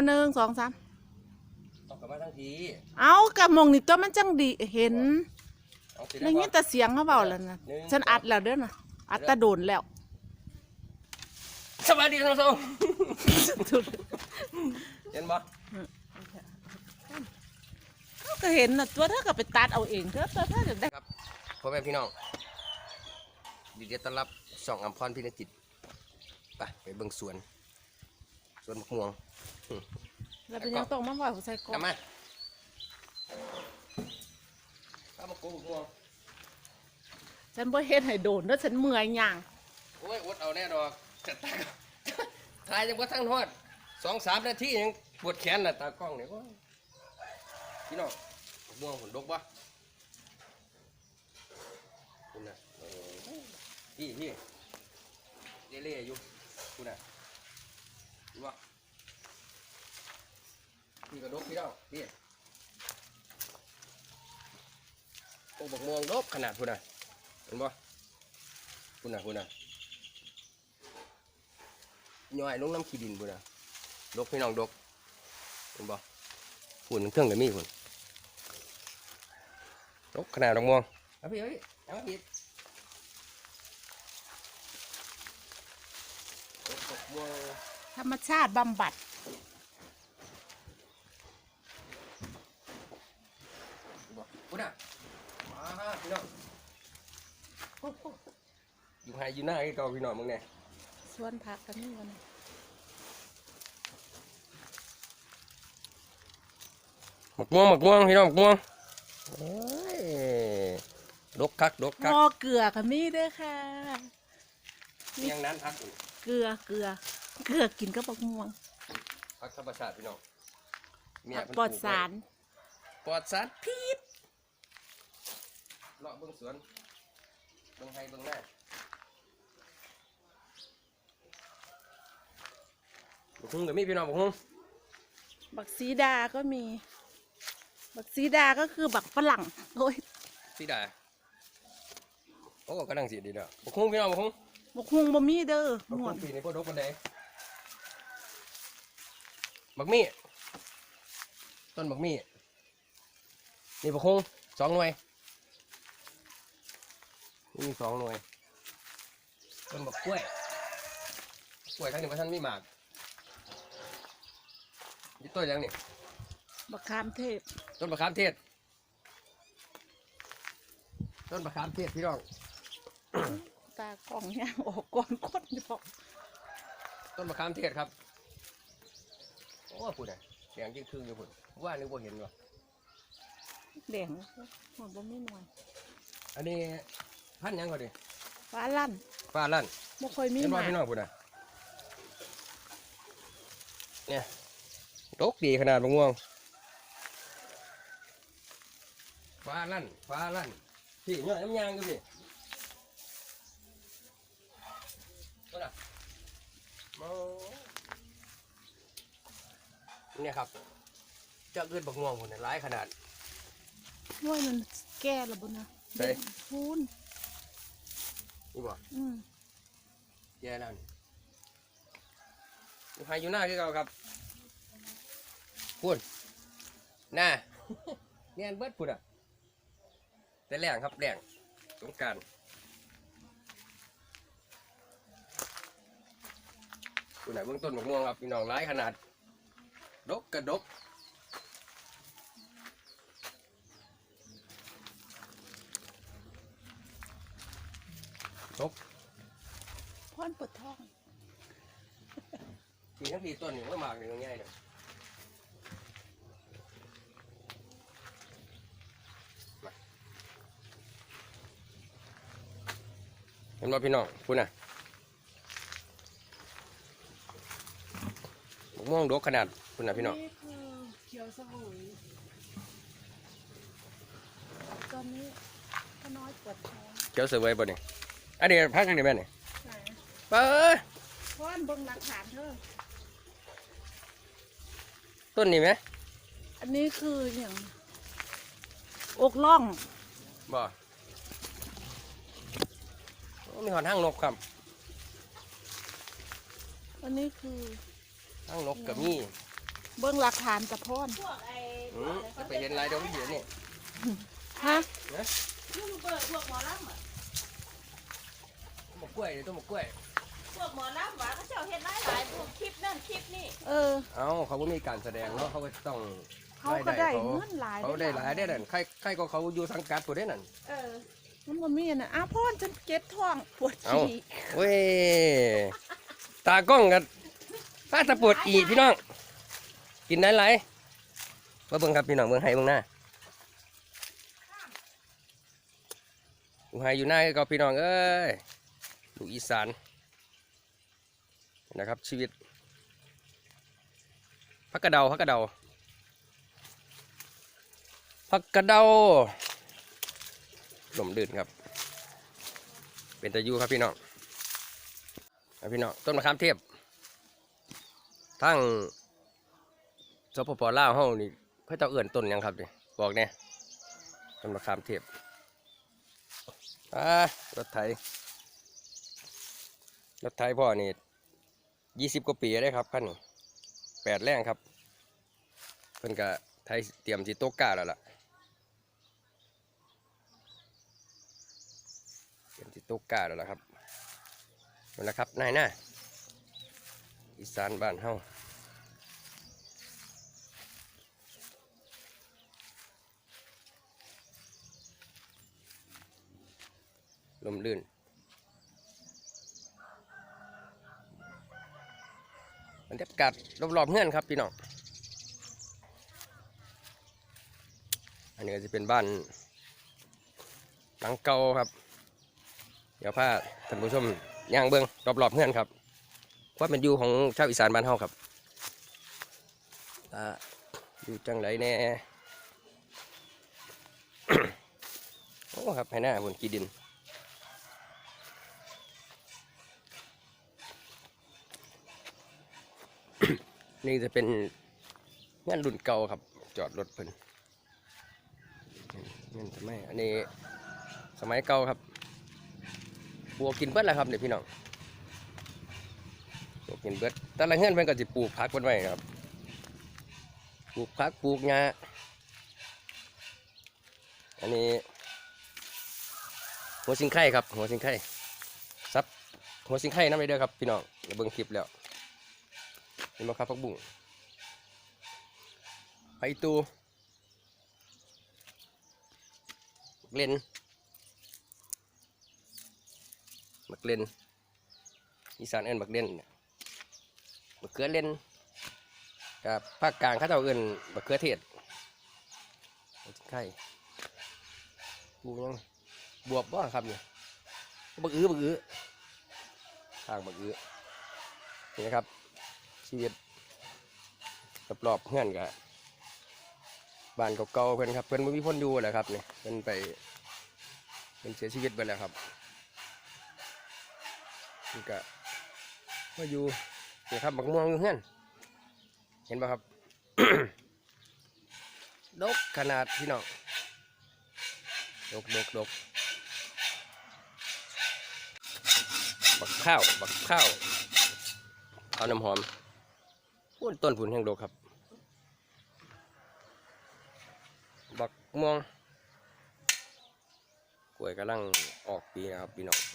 เอาหนึ่งสองสามต้องกลับมาทั้งทีเอากระมงนี่ตัวมันจังดีเห็นเอาสิในนี้แต่เสียงเขาเบาแล้วนะฉันอัดแล้วเด้อนะอัดแตะโดนแล้วสวัสดีท่านผู้ชมเห็นบ่เขาก็เห็นนะตัวเธอก็ไปตัดเอาเองเธอตัวเธอจะได้ครับพ่อแม่พี่น้องดีเดียวต้อนรับช่องอัมพรพินจิตไปไปเบิ่งสวนส วนมะม่วงแล้วเป็นยังต้องมาว่าผู้ใส่กกลัอบมาข้าวมะกรูดมะม่วงฉันบ่เฮ็ดให้โดนแล้วฉันเมื่อยย่างโอ้ยอดเอาแน่ดอกจะตายถ่ายยังว่าทั้งทอดสองสามนาทียังปวดแขนน่ะตากล้องเนี่ยว่าพี่น้องมะม่วงผลดกปะคุณน่ะเออพี่พี่เล่ๆอยู่คุณน่ะ ดูว่าพี่ก็ดกพี่น้องพี่โอ้บักม่วงดกขนาดคุณน่ะเห็นปะคุณน่ะคุณน่ะย่อยลงน้ำขี้ดินบุนะดกพี่น้องดกเห็นบ่ฝุ่นเครื่องกับมีฝุ่นดกขนาดดอกม่วงเอาพี่เอาพี่เอาพี่ดกดอกม่วง ธรรมชาติบำบัดบ่บุนะมาฮะพี่น้องอยู่ไฮอยู่หน้าไอ้เกาพี่น้องมึงเนี่ยสวนผักกันนี่วันนี้หมกม่วงหมกม่วงพี่น้องหมกม่วงโอ้ยดกคักดกหคักม้อเกลือกันนี่เด้อค่ะ ยังนั้นพักอยู่เกลือเกลือ เกลือกินกับบักม่วงพักธรรมชาติพี่น้องเมียผักเพิ่นปลอดลูกไว้สาร ปลอดสารพิษเลาะเบื้องสวนเบื้องไฮเบื้องหน้าบุกฮุ้งกับมีพี่น้องบุกฮุ้งบักซีดาก็มี บักซีดาก็คือบักฝรั่งโอ้ยสีดาโอ้ก็ดังสีดีเด้อบุกฮุ้งพี่น้องบุกฮุ้งบักฮุงบ่มีเด้อบุกม่วฮุ้งงปีนี้พวกดกกันได บักมี่ต้นบักมี่นี่บุกฮุ้งสองหน่วย นี่สองหน่วย ต้นบักกล้วย กล้วยทั้งนี้ว่าท่านมีหมากนี่ต้นยังนี่บักขามเทพต้นมะขามเทศ ต้นมะขามเทศพี่น้อง ตากล่องย่างออกก่อนคนอยู่บอกต้นมะขามเทศครับ โอ้พูดอะแดงยิ่งครึ่งอยู่พูดว่านึกว่าเห็นวะแดงหมดบ่มีหน่วยอันนี้พันธุ์หยังก่อนดิฟ้าลั่นฟ้าลั่นบ่ค่อยมีเห็นหว่ามาพี่น้องพูดอะเนี่ยตกดีขนาดมะม่วงฟ้าลั่นฟ้าลั่นพี่เนี่ยน้ำยางดูดิพูดอะโอ้ เนี่ยครับเจะเกิดบักม่วงคนเนี่ยร้ายขนาดหน่วยมันแก่แล้วบ่นะใช่เด็กพูนนี่บ่อืมแย่แล้วนี่อยู่ภายอยู่หน้าคือเราครับพูดหน้า เนี่ยอันเบิดพูดอะ แต่แรงครับแรงสงกรารคุณไหนเบื้องต้นมะม่วงครับพี่น้องร้ายขนาด ดกกระดกดกพ่อนปวดท้องมีทั้งทีต้นอยู่ก็มากเลยง่ายเลยมาเห็นว่าพี่น้องคุณน่ะมะ ม่วงดกขนาดคุณน่ะพี่น้อง นี่คือเขียวสมุยตอนนี้ก็น้อยปวดท้องเจ้าเสือไว้บ่เนี่ยอันนี้พักกันได้ไหมเนี่ยไหนเปิดพ่อนเบิ่งหลักฐานเธอต้นนี้ไหมอันนี้คืออย่างอกล่องบ่โอ้มีหอนห้างนกครับ อันนี้คือ ห้างนกกับมีเบื้องหลักฐานตะพอนพวกไอ้อืมจะไปเห็นลายเดียวเดี๋ยวนี่ฮะยูทูบเบอร์พวกหมอลำอะต้นมะกล้วยนี่ต้นมะกล้วย พวกหมอลำหวะเขาเจ้าเฮ็ดหลายหลายพวกคลิปนั่นคลิปนี่เออ เอ้าเขาก็มีการแสดงเนาะเขาก็ต้องเขาก็ได้เงินหลายเขาได้หลายได้นั่นใครใครก็เขาอยู่สังกัดตัวได้นั่นเออมันบ่มีน่ะอ้าวพ่อนฉันเก็บท้องปวดเอ้าฉี่เว้ยตากล้องกัน ถ้าตะปวดอีพี่น้อง กินได้ไรมาเบิ่งครับพี่น้องเบิ่งให้เบิ่งหน้าดูให้อยู่หน้าก็พี่น้องเอ้ยลูกอีสานนะครับชีวิตพักกระเดาพักกระเดาพักกระเดาหลมดื่นครับ เป็นตะยูครับพี่น้องพี่น้องต้นมะขามเทพ ทั้งสปปลาวเฮานี่เขาเจ้าเอื่นต้นหยังครับนี่บอกเนี่ยต้นมะขามเทพอ่ารถไถรถไถพ่อนี่ยี่สิบกว่าปีได้ครับคันนี้แปดแรงครับ เพิ่นก็ไทยเตรียมสิโตกกาแล้วล่ะเตรียมสิโตกกาแล้วล่ะครับนั่นแหละครับนายหน้า อีสานบ้านเฮาลมลื่นบรรยากาศรอบๆเฮือนครับพี่น้อง อันนี้ก็จะเป็นบ้านหลังเก่าครับ เดี๋ยวพาท่านผู้ชมย่างเบิ้งรอบๆเฮือนครับ ว่าเป็นอยู่ของชาวอีสานบ้านเฮาครับอ่าอยู่จังไรแน่โอ้ครับให้หน้าบนกีดินนี่จะเป็นงานรุ่นเก่าครับ จอดรถเพิ่นเงินสมัยอันนี้สมัยเก่าครับปลูกกินเบิดแหละครับเนี่ยพี่น้อง ปลูกกินเบิดแต่ละเฮือนเพิ่นก็สิปลูกผักเพิ่นไว้ครับ ปลูกผักปลูกหญ้าอันนี้ หัวสิงไข่ครับ หัวสิงไข่ซับหัวสิงไข่น้ำไปเด้อครับพี่น้องอย่าเบิ่งคลิปแล้วเห็นบ่ครับพักบุ้งไปตูบักเล่นบักเล่นอีสานเอิ้นบักเล่น บักเขือเล่นกับภาคกลางเขาเจ้าเอิ้นบักเขือเทศไข่ปูยังบวบบ้างครับเนี่ยบักอื้อบักอื้อทางบักอื้อนี่นะครับ ชีวิตรอบๆเพื่อนกับบ้านเก่าๆเพื่อนครับ เพื่อนไม่มีคนอยู่แหละครับเนี่ยเพื่อนไปเพื่อนเสียชีวิตไปแล้วครับนี่ก็มาอยู่ นี่ครับบักม่วงอยู่เพื่อนเห็นป่ะครับดกขนาดพี่น้องดกดกดกบักข้าวบักข้าวข้าวน้ำหอมพูนต้นผุนแห่งโดกครับ บักม่วงกล้วยกำลังออกปีนะครับพี่น้อง